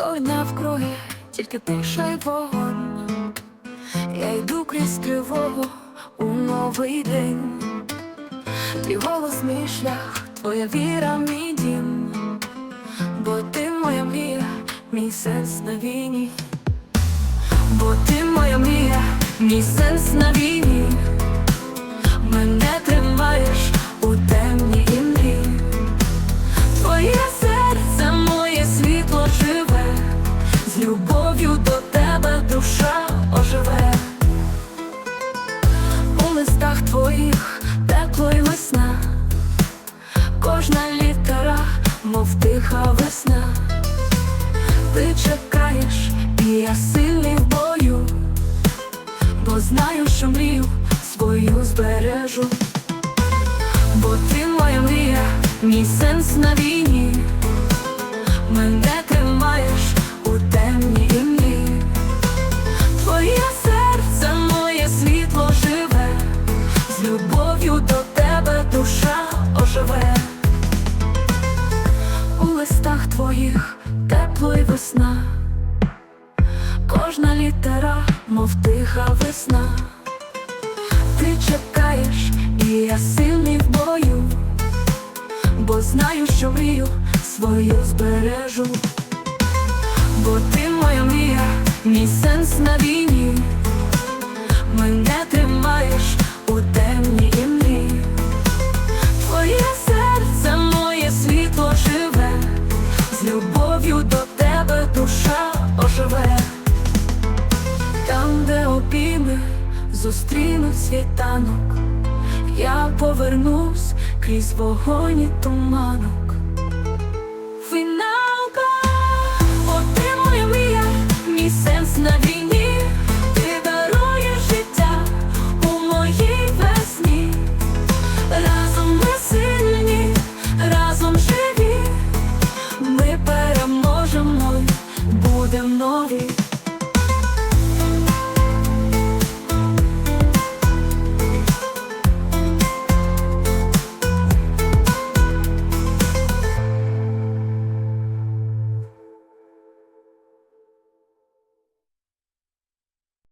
коли навкруги тільки тиша й вогонь. Я йду крізь тривогу у новий день. Твій голос мій шлях, твоя віра, мій дім, бо ти моя мрія, мій сенс на війні, бо ти моя мрія, мій сенс на війні, тиха весна. Ти чекаєш, і я сильний в бою, бо знаю, що мрію свою збережу. Бо ти моя мрія, мій сенс на війні, мене тримаєш у темній імлі. Твоє серце, моє світло живе, з любов'ю до тебе листах твоїх тепло й весна, кожна літера, мов тиха весна. Ти чекаєш, і я сильний в бою, бо знаю, що мрію свою збережу. Бо ти моя мрія, мій сенс на війні, мене тримаєш оживе. Там, де обійми зустріну світанок, я повернусь крізь вогонь і туманок. Ми нові.